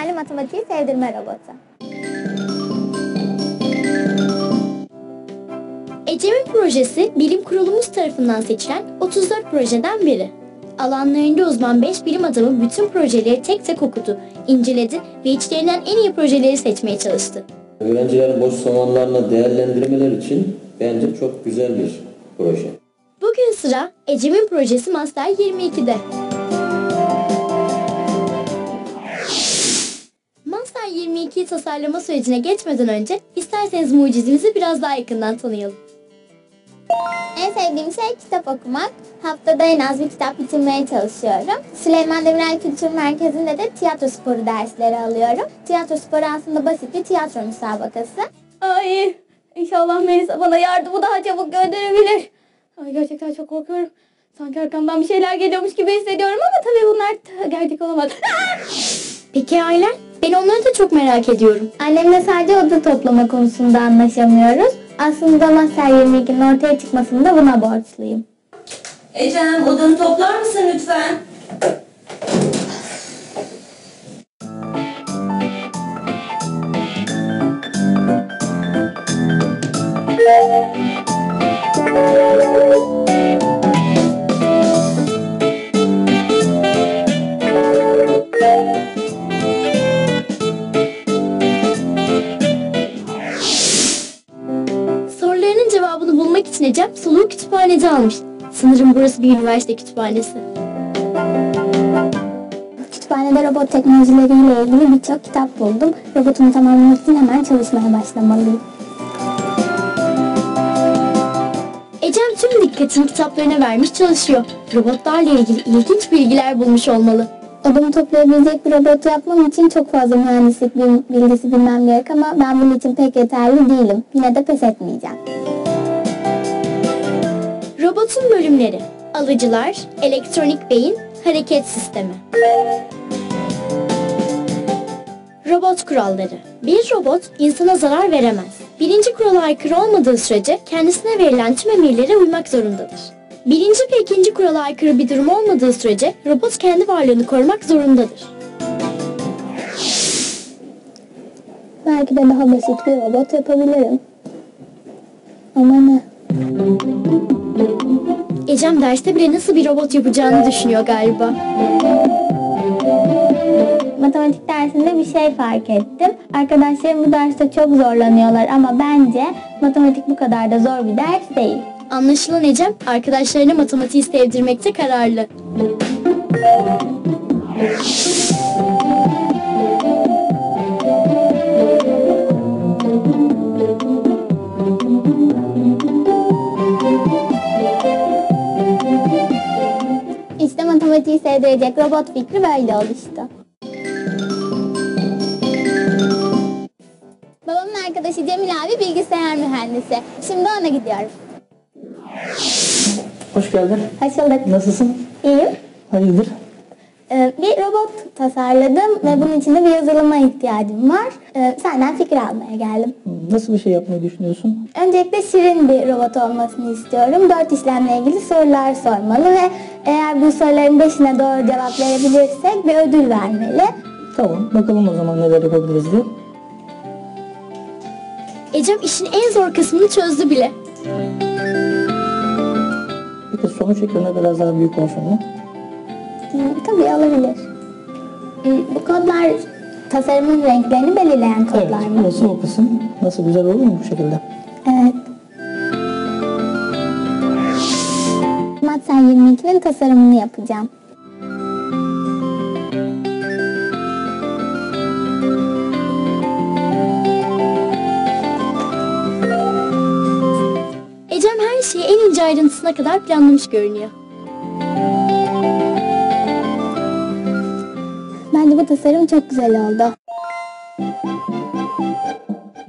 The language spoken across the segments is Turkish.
tekerli matematiği sevdirme robotu. Ecem'in projesi bilim kurulumuz tarafından seçilen 34 projeden biri. Alanlarında uzman 5 bilim adamı bütün projeleri tek tek okudu, inceledi ve içlerinden en iyi projeleri seçmeye çalıştı. Öğrencilerin boş zamanlarını değerlendirmeler için bence çok güzel bir proje. Bugün sıra Ecem'in projesi Master 22'de. Tasarlama sürecine geçmeden önce isterseniz mucizemizi biraz daha yakından tanıyalım. En sevdiğim şey kitap okumak. Haftada en az bir kitap bitirmeye çalışıyorum. Süleyman Demirel Kültür Merkezi'nde de tiyatro sporu dersleri alıyorum. Tiyatro sporu aslında basit bir tiyatro müsabakası. Ay inşallah Melisa bana yardımı daha çabuk gönderebilir. Ay gerçekten çok korkuyorum. Sanki arkamdan bir şeyler geliyormuş gibi hissediyorum ama tabii bunlar gerçek olamaz. Peki ailen? Ben onları da çok merak ediyorum. Annemle sadece oda toplama konusunda anlaşamıyoruz. Aslında Master 22'nin ortaya çıkmasını da buna borçluyum. Ecem odanı toplar mısın lütfen? Sorularının kütüphanede almış. Sanırım burası bir üniversite kütüphanesi. Kütüphanede robot teknolojileriyle ilgili birçok kitap buldum. Robotumu tamamlamak için hemen çalışmaya başlamalıyım. Ecem tüm dikkatini kitaplarına vermiş çalışıyor. Robotlarla ilgili ilginç bilgiler bulmuş olmalı. Odamı toplayabilecek bir robot yapmam için çok fazla mühendislik bil- bilgisi bilmem gerek ama ben bunun için pek yeterli değilim. Yine de pes etmeyeceğim. Robotun bölümleri. Alıcılar, elektronik beyin, hareket sistemi. Robot kuralları. Bir robot insana zarar veremez. Birinci kurala aykırı olmadığı sürece kendisine verilen tüm emirlere uymak zorundadır. Birinci ve ikinci kurala aykırı bir durum olmadığı sürece robot kendi varlığını korumak zorundadır. Belki de daha basit bir robot yapabilirim. Ama ne? Ecem derste bile nasıl bir robot yapacağını düşünüyor galiba. Matematik dersinde bir şey fark ettim. Arkadaşlarım bu derste çok zorlanıyorlar ama bence matematik bu kadar da zor bir ders değil. Anlaşılan Ecem arkadaşlarına matematiği sevdirmekte kararlı. Matematiği sevdirecek robot fikri böyle oluştu. Babamın arkadaşı Cemil abi bilgisayar mühendisi. Şimdi ona gidiyorum. Hoş geldin. Hoş bulduk. Nasılsın? İyiyim. Hayırdır? Ee, bir robot tasarladım ve bunun için de bir yazılıma ihtiyacım var. Ee, senden fikir almaya geldim. Nasıl bir şey yapmayı düşünüyorsun? Öncelikle şirin bir robot olmasını istiyorum. Dört işlemle ilgili sorular sormalı ve eğer bu soruların beşine doğru cevap verebilirsek bir ödül vermeli. Tamam. Bakalım o zaman neler yapabiliriz diye. Ecem işin en zor kısmını çözdü bile. Peki sonuç ekranı biraz daha büyük olsun mu? Tabii olabilir. Hmm, bu kodlar tasarımın renklerini belirleyen Evet. kodlar mı? Burası o kısım. Nasıl güzel olur mu bu şekilde? Evet. Matsen 22'nin tasarımını yapacağım. Ecem her şeyi en ince ayrıntısına kadar planlamış görünüyor. Bence bu tasarım çok güzel oldu.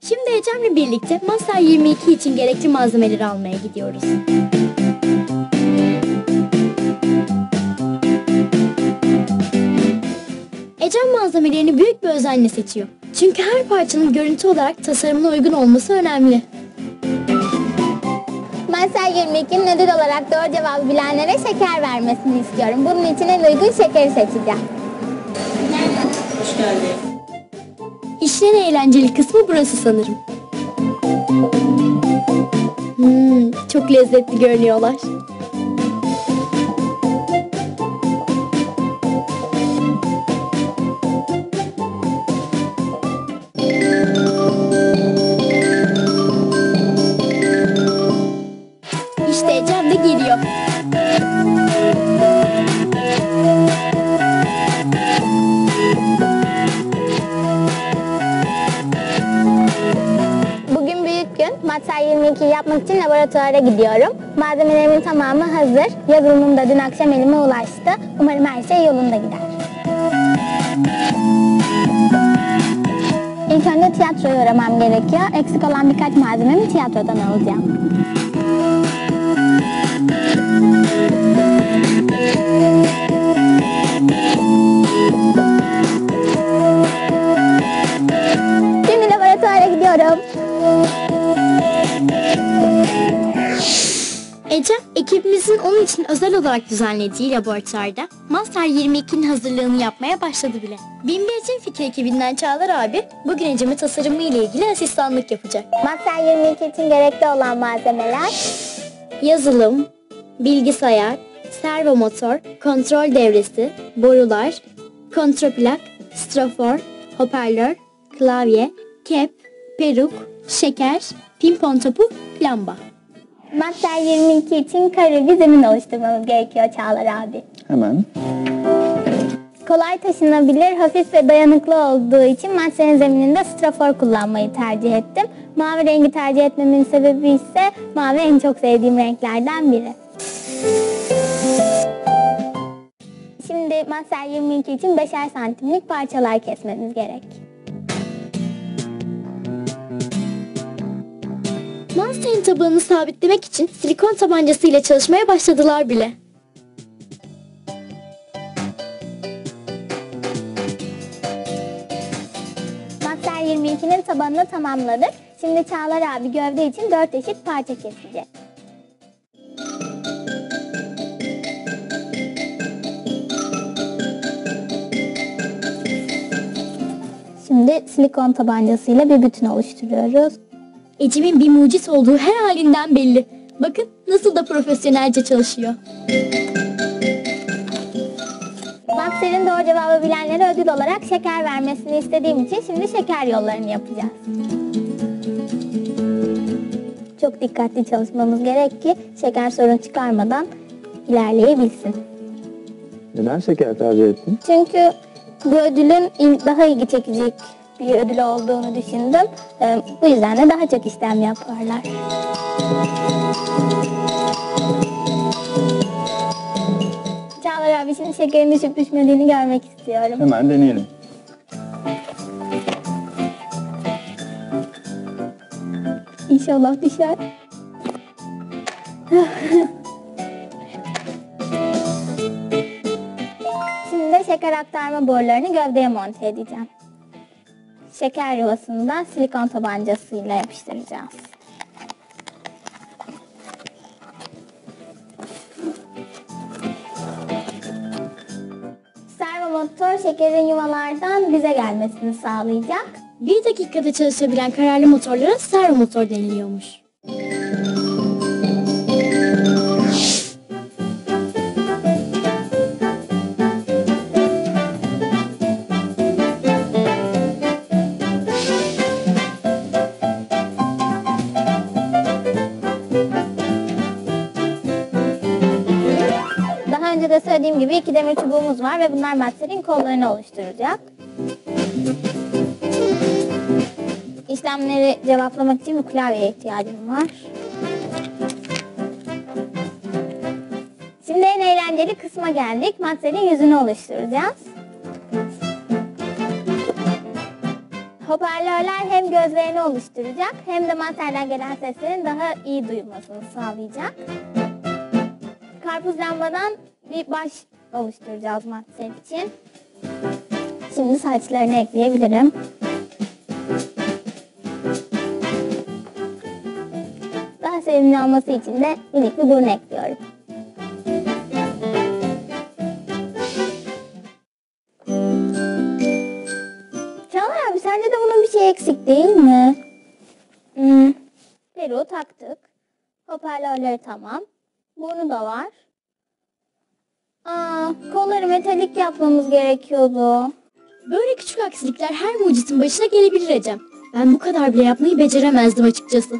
Şimdi Ecem'le birlikte Master 22 için gerekli malzemeleri almaya gidiyoruz. Ecem malzemelerini büyük bir özenle seçiyor. Çünkü her parçanın görüntü olarak tasarımına uygun olması önemli. Matsen 22'nin ödül olarak doğru cevabı bilenlere şeker vermesini istiyorum. Bunun için en uygun şekeri seçeceğim hoş geldin. Eğlenceli kısmı burası sanırım. Hmm, çok lezzetli görünüyorlar. Matsel 22 yapmak için laboratuvara gidiyorum. Malzemelerimin tamamı hazır. Yazılımım da dün akşam elime ulaştı. Umarım her şey yolunda gider. İlk önce tiyatroyu öğrenmem gerekiyor. Eksik olan birkaç malzememi tiyatrodan alacağım. Ekibimizin onun için özel olarak düzenlediği laboratuvarda Master 22'nin hazırlığını yapmaya başladı bile. Binbircin Fikir ekibinden Çağlar abi bugün Ecem'e tasarımı ile ilgili asistanlık yapacak. Matsel 22 için gerekli olan malzemeler Yazılım, bilgisayar, servo motor, kontrol devresi, borular, kontraplak, strafor, hoparlör, klavye, kep, peruk, şeker, pimpon topu, lamba. Matsel 22 için kare bir zemin oluşturmamız gerekiyor Çağlar abi. Hemen. Kolay taşınabilir, hafif ve dayanıklı olduğu için Matsel'in zemininde strafor kullanmayı tercih ettim. Mavi rengi tercih etmemin sebebi ise mavi en çok sevdiğim renklerden biri. Şimdi Matsel 22 için 5'er santimlik parçalar kesmemiz gerek. Monster'in tabanını sabitlemek için silikon tabancasıyla çalışmaya başladılar bile. Matsel 22'nin tabanını tamamladık. Şimdi Çağlar abi gövde için 4 eşit parça kesecek. Şimdi silikon tabancasıyla bir bütün oluşturuyoruz. Ecem'in bir mucit olduğu her halinden belli. Bakın nasıl da profesyonelce çalışıyor. Matsel'in doğru cevabı bilenlere ödül olarak şeker vermesini istediğim için şimdi şeker yollarını yapacağız. Çok dikkatli çalışmamız gerek ki şeker sorun çıkarmadan ilerleyebilsin. Neden şeker tercih ettin? Çünkü bu ödülün il- daha ilgi çekecek bir ödül olduğunu düşündüm. Ee, Bu yüzden de daha çok işlem yaparlar. Çağlar abi şimdi şekerin düşüp düşmediğini görmek istiyorum. Hemen deneyelim. İnşallah düşer. Şimdi de şeker aktarma borularını gövdeye monte edeceğim. Şeker yuvasını da silikon tabancasıyla yapıştıracağız. Servo motor şekerin yuvalardan bize gelmesini sağlayacak. Bir dakikada çalışabilen kararlı motorlara servo motor deniliyormuş. Söylediğim gibi iki demir çubuğumuz var ve bunlar Matsel'in kollarını oluşturacak. İşlemleri cevaplamak için bir klavyeye ihtiyacım var. Şimdi en eğlenceli kısma geldik. Matsel'in yüzünü oluşturacağız. Hoparlörler hem gözlerini oluşturacak hem de Matsel'den gelen seslerin daha iyi duyulmasını sağlayacak. Karpuz lambadan bir baş oluşturacağız Matsel için. Şimdi saçlarını ekleyebilirim. Daha sevimli olması için de minik bir burun ekliyorum. Çağlar abi sence de bunun bir şey eksik değil mi? Hmm. Peruğu taktık. Hoparlörleri tamam. Burnu da var. Aa, kolları metalik yapmamız gerekiyordu. Böyle küçük aksilikler her mucitin başına gelebilir Ecem. Ben bu kadar bile yapmayı beceremezdim açıkçası.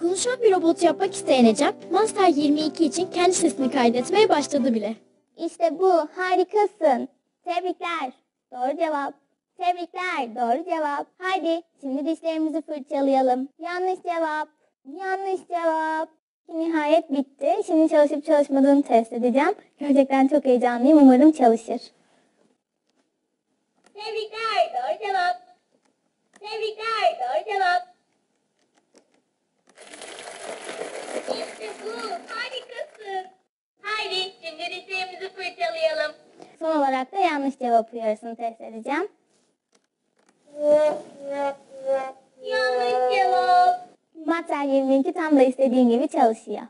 Konuşan bir robot yapmak isteyen Ecem, Master 22 için kendi sesini kaydetmeye başladı bile. İşte bu. Harikasın. Tebrikler. Doğru cevap. Tebrikler. Doğru cevap. Haydi şimdi dişlerimizi fırçalayalım. Yanlış cevap. Yanlış cevap. Nihayet bitti. Şimdi çalışıp çalışmadığını test edeceğim. Gerçekten çok heyecanlıyım. Umarım çalışır. Tebrikler. Doğru cevap. Tebrikler. Doğru cevap. İşte bu. Harikasın. Haydi şimdi dişlerimizi fırçalayalım. Son olarak da yanlış cevap uyarısını test edeceğim. Yanlış cevap. Mater 22 tam da istediğin gibi çalışıyor.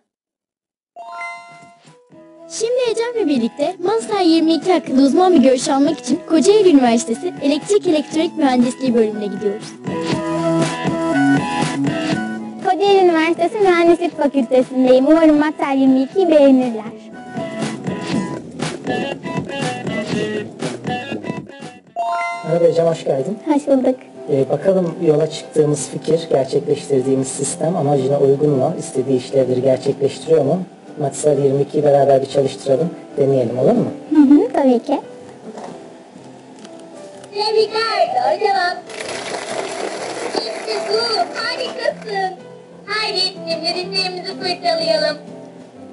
Şimdi Ecem'le birlikte Master 22 hakkında uzman bir görüş almak için Kocaeli Üniversitesi Elektrik Elektronik Mühendisliği bölümüne gidiyoruz. Kocaeli Üniversitesi Mühendislik Fakültesindeyim. Umarım Mater 22'yi beğenirler. Merhaba Ecem, hoş geldin. Hoş bulduk. Ee, bakalım yola çıktığımız fikir, gerçekleştirdiğimiz sistem amacına uygun mu? İstediği işlevleri gerçekleştiriyor mu? Matsal 22'yi beraber bir çalıştıralım, deneyelim olur mu? Hı hı, tabii ki. Tebrikler, doğru cevap. İşte bu, harikasın. Haydi şimdi dişlerimizi fırçalayalım.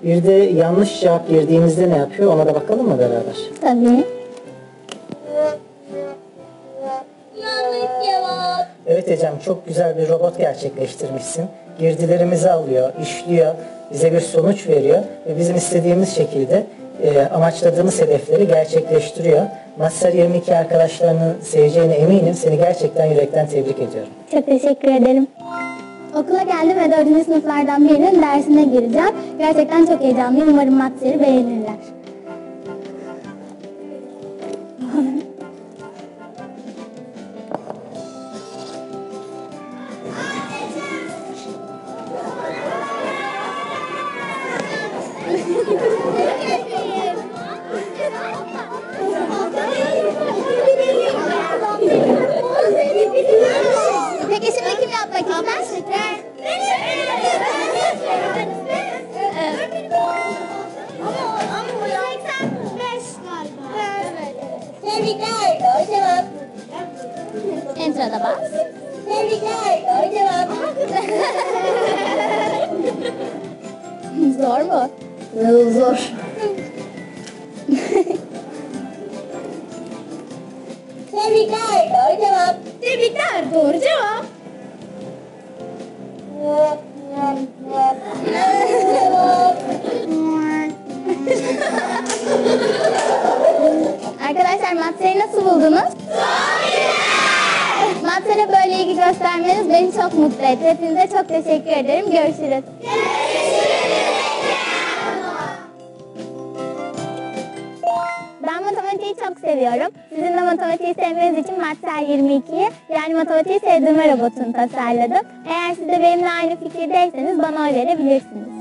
Bir de yanlış cevap girdiğimizde ne yapıyor ona da bakalım mı beraber? Tabii. Çok güzel bir robot gerçekleştirmişsin. Girdilerimizi alıyor, işliyor, bize bir sonuç veriyor ve bizim istediğimiz şekilde e, amaçladığımız hedefleri gerçekleştiriyor. Master 22 arkadaşlarının seveceğine eminim. Seni gerçekten yürekten tebrik ediyorum. Çok teşekkür ederim. Okula geldim ve dördüncü sınıflardan birinin dersine gireceğim. Gerçekten çok heyecanlıyım. Umarım materi beğenirler. Enter'a bas. Tebrikler, doğru cevap. Zor mu? Zor. Tebrikler, doğru cevap. Tebrikler, doğru cevap. Mutlu etti. Hepinize çok teşekkür ederim. Görüşürüz. Ben matematiği çok seviyorum. Sizin de matematiği sevmeniz için Matser 22'yi yani matematiği sevdirme robotunu tasarladım. Eğer siz de benimle aynı fikirdeyseniz bana oy verebilirsiniz.